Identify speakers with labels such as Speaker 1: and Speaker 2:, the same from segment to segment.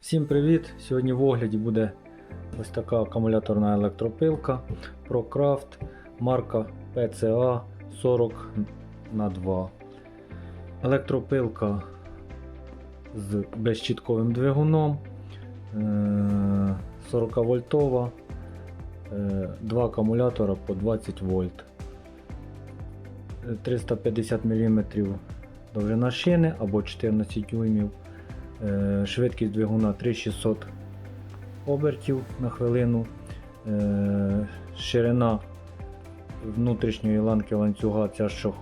Speaker 1: Всім привіт! Сьогодні в огляді буде ось така акумуляторна електропилка ProCraft марка PCA 40 на 2 Електропилка з безщітковим двигуном е, 40 вольтова, е, два акумулятора по 20 вольт. Е, 350 мм довжина шини або 14 дюймів. Е, Швидкість двигуна 3600 обертів на хвилину. Е, Ширина внутрішньої ланки ланцюга, ця що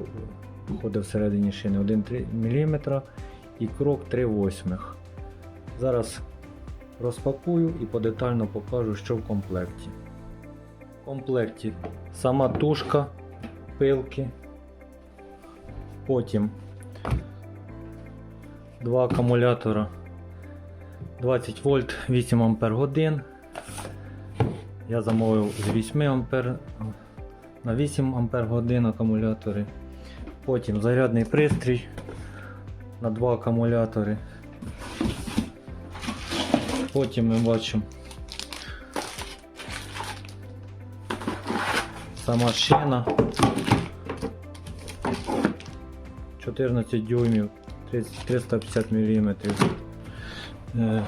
Speaker 1: ходить всередині шини 1 мм і крок 3 восьмих. Зараз розпакую і подетально покажу, що в комплекті. В комплекті сама тушка, пилки, потім два акумулятора 20 вольт 8 ампер годин. Я замовив з 8 ампер на 8 ампер годин акумулятори. Потім зарядний пристрій на два акумулятори. Потім ми бачимо сама шина 14 дюймів 350 мм. Е,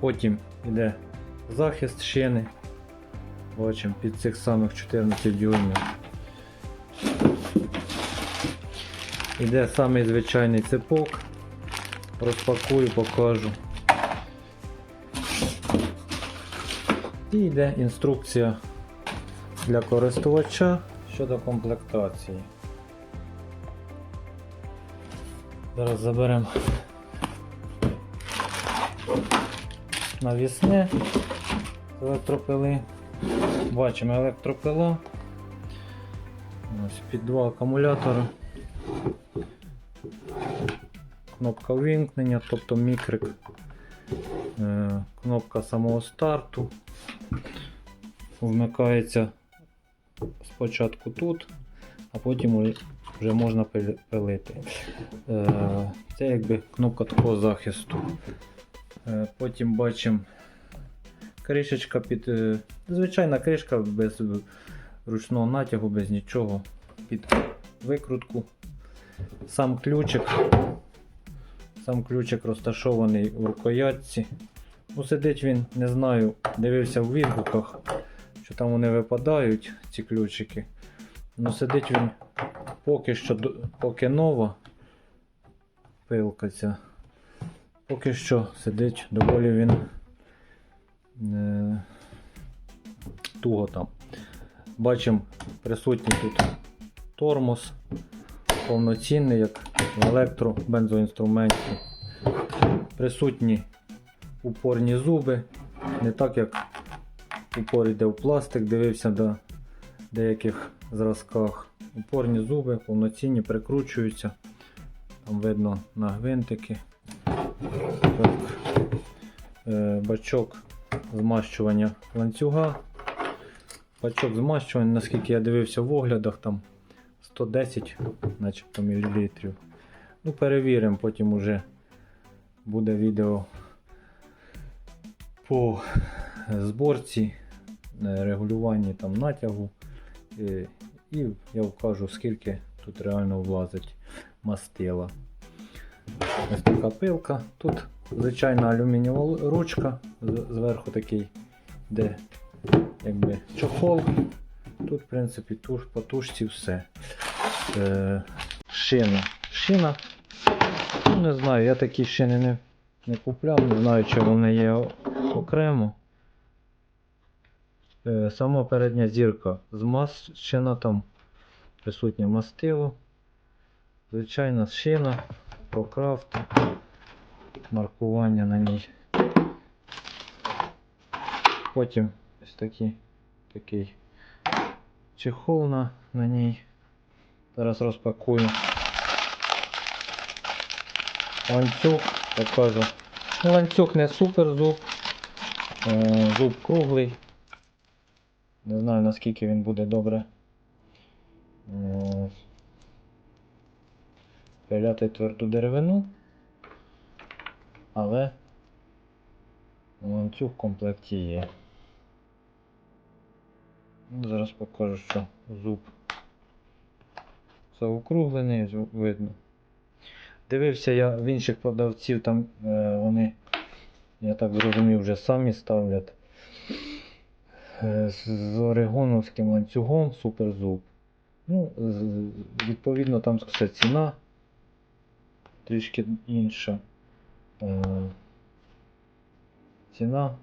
Speaker 1: Потім йде захист шини. Бачимо під цих самих 14 дюймів. Іде самий звичайний цепок. Розпакую, покажу. І йде інструкція для користувача щодо комплектації. Зараз заберемо навісне електропили. Бачимо електропила. Ось під два акумулятори. Кнопка вимкнення, тобто мікрик, Е, кнопка самого старту. Вмикається спочатку тут, а потім вже можна пилити. Е, Це якби кнопка такого захисту. Е, Потім бачимо кришечка під. е, Звичайна кришка без ручного натягу, без нічого. Під викрутку. Сам ключик. Сам ключик розташований у рукоятці. Ну, сидить він, не знаю, дивився в відгуках, що там вони випадають, ці ключики. Ну, сидить він поки що поки нова пилка ця. Поки що сидить доволі він е, туго там. Бачимо присутній тут тормоз, повноцінний, як в електробензоінструменті. Присутні упорні зуби, не так як упор йде в пластик, дивився до деяких зразках. Упорні зуби повноцінні прикручуються. Там видно на гвинтики. Так. Е, Бачок змащування ланцюга. Бачок змащування, наскільки я дивився в оглядах, там 110 начебто мілілітрів. Ну, перевіримо, потім уже буде відео по зборці, е, регулюванні там натягу. Е, І я вкажу, скільки тут реально влазить мастила. Ось така пилка. Тут звичайна алюмінієва ручка, зверху такий, де якби чохол. Тут, в принципі, туш, по тушці все. Е, шина. Шина. Ну, не знаю, я такі шини не, не купляв, не знаю, чи вони є окремо. Е, сама передня зірка змащена там присутнє мастило. Звичайна шина, прокрафт, маркування на ній. Потім ось такий, такий чехол на, на ній. Зараз розпакую. Ланцюг, покажу. Ну, ланцюг не супер зуб. Е, зуб круглий. Не знаю наскільки він буде добре. Пиляти тверду деревину. Але Ланцюг в комплекті є. Ну, Зараз покажу, що зуб заокруглений, видно. Дивився я в інших продавців, там е, вони, я так зрозумів, вже самі ставлять е, з орегоновським ланцюгом суперзуб. Ну, відповідно, там все ціна трішки інша. Е, ціна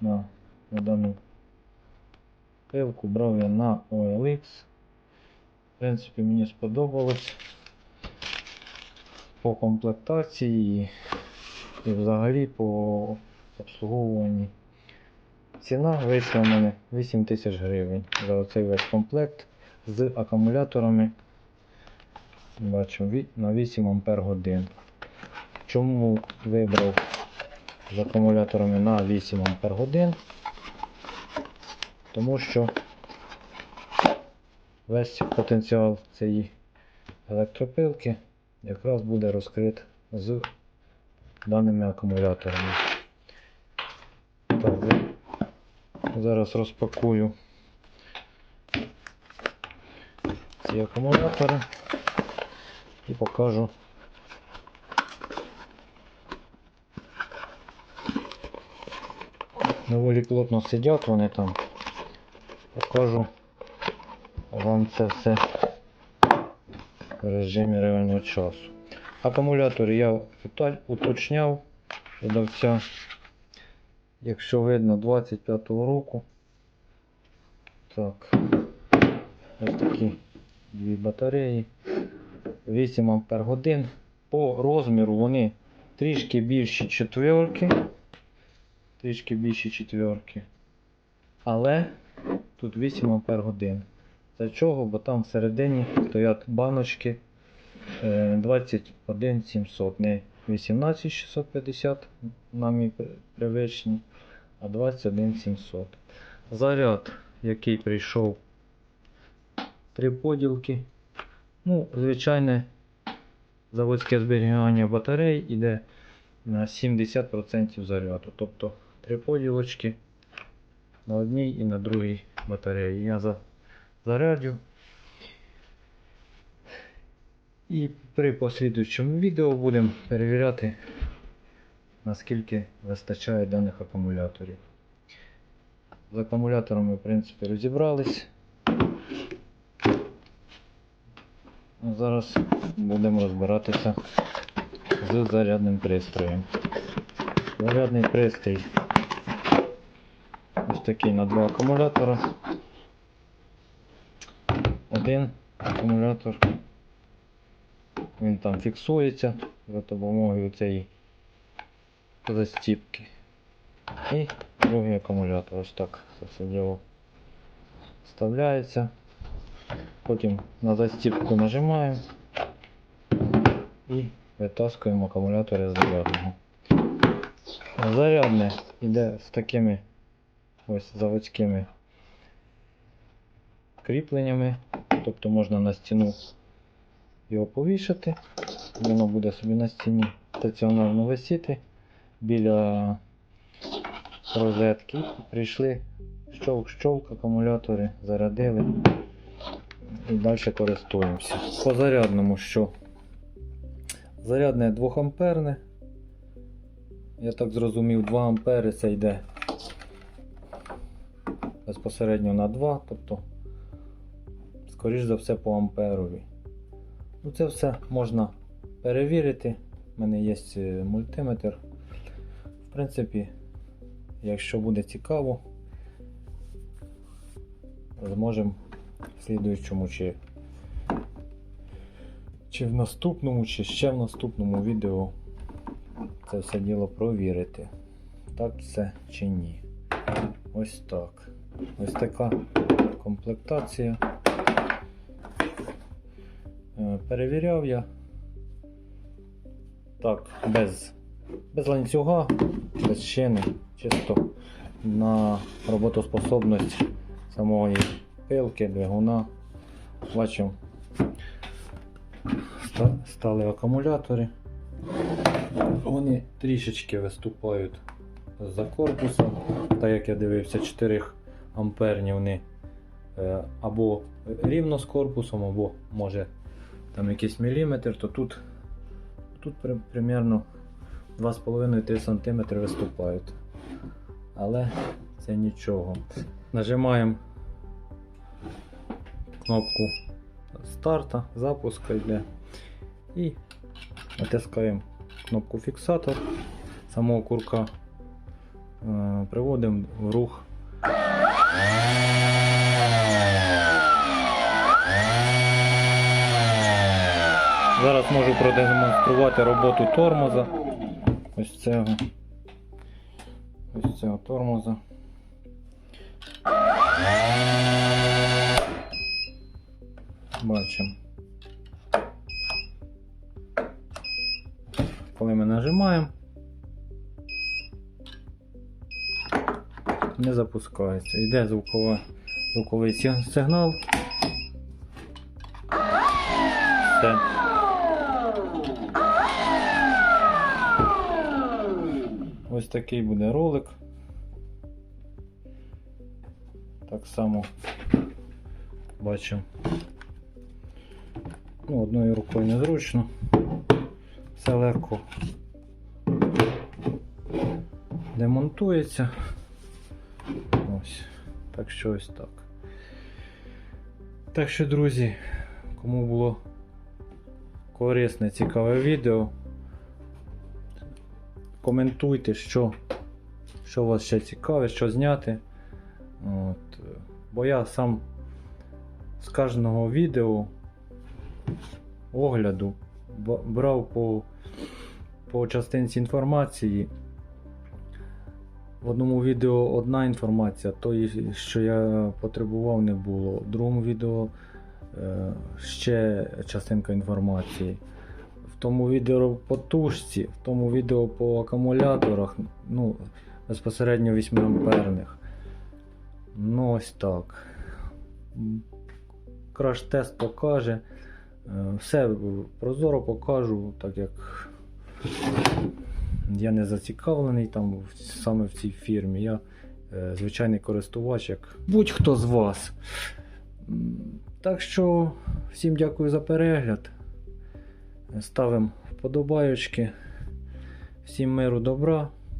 Speaker 1: на, на дану пилку брав я на OLX. В принципі, мені сподобалось по комплектації і взагалі по обслуговуванні. Ціна вийшла в мене 8 тисяч гривень за оцей весь комплект з акумуляторами. Бачу, ві- на 8 ампер годин. Чому вибрав з акумуляторами на 8 ампер годин? Тому що весь потенціал цієї електропилки якраз буде розкрит з даними акумуляторами. Так, зараз розпакую ці акумулятори і покажу. Доволі плотно сидять вони там. Покажу вам це все в режимі реального часу. Акумулятори я уточняв продавця. Якщо видно 25-го року. Так. Ось такі дві батареї. 8 ампер. По розміру вони трішки більші четверки. Трішки більші четверки. Але тут 8 ампер годин. За чого? Бо там всередині стоять баночки е, 21 700, не 18 650 нам привичні, а 21 700. Заряд, який прийшов, три поділки. Ну, звичайне заводське зберігання батарей іде на 70% заряду. Тобто три поділочки на одній і на другій батареї. Я за зарядю. І при послідуючому відео будемо перевіряти, наскільки вистачає даних акумуляторів. З акумуляторами, в принципі, розібрались. Зараз будемо розбиратися з зарядним пристроєм. Зарядний пристрій ось такий на два акумулятора. Один акумулятор. Він там фіксується за допомогою цієї застіпки. І другий акумулятор ось так це все вставляється. Потім на застіпку нажимаємо і витаскуємо акумулятори з зарядного. Зарядне йде з такими ось заводськими кріпленнями, тобто можна на стіну його повішати, воно буде собі на стіні стаціонарно висіти біля розетки. Прийшли щовк-щовк, акумулятори зарядили далі користуємося. По зарядному що? Зарядне 2 амперне. Я так зрозумів, 2 ампери це йде безпосередньо на 2, тобто, скоріш за все, по амперові. Ну, це все можна перевірити. У мене є е, мультиметр. В принципі, якщо буде цікаво, зможемо в слідуючому чи, чи в наступному, чи ще в наступному відео це все діло провірити. Так це чи ні. Ось так. Ось така комплектація. Е, Перевіряв я. Так, без, без ланцюга, без шини, чисто на роботоспособність самої пилки, двигуна. Бачимо, стали акумулятори. Вони трішечки виступають за корпусом. Так як я дивився, 4 амперні вони е, або рівно з корпусом, або може там якийсь міліметр, то тут, тут при, примерно 2,5-3 см виступають. Але це нічого. Нажимаємо кнопку старта, запуска йде і натискаємо кнопку фіксатор самого курка, е, приводимо в рух. Зараз можу продемонструвати роботу тормоза. Ось цього. Ось цього тормоза. Бачимо. Коли ми нажимаємо, не запускається. Йде звукова, звуковий сигнал. Все. Ось такий буде ролик. Так само бачимо. Ну, одною рукою незручно. Все легко демонтується. Ось. Так що ось так. Так що, друзі, кому було корисне, цікаве відео, коментуйте, що, що вас ще цікаве, що зняти. От. Бо я сам з кожного відео огляду брав по, по частинці інформації. В одному відео одна інформація, тої, що я потребував, не було. В другому відео е, ще частинка інформації. В тому відео по тушці, в тому відео по акумуляторах, ну, безпосередньо 8 амперних. Ну, ось так. Краш-тест покаже. Е, Все прозоро покажу, так як я не зацікавлений там саме в цій фірмі. Я е, звичайний користувач, як будь-хто з вас. Так що всім дякую за перегляд. Ставимо вподобайочки. Всім миру добра.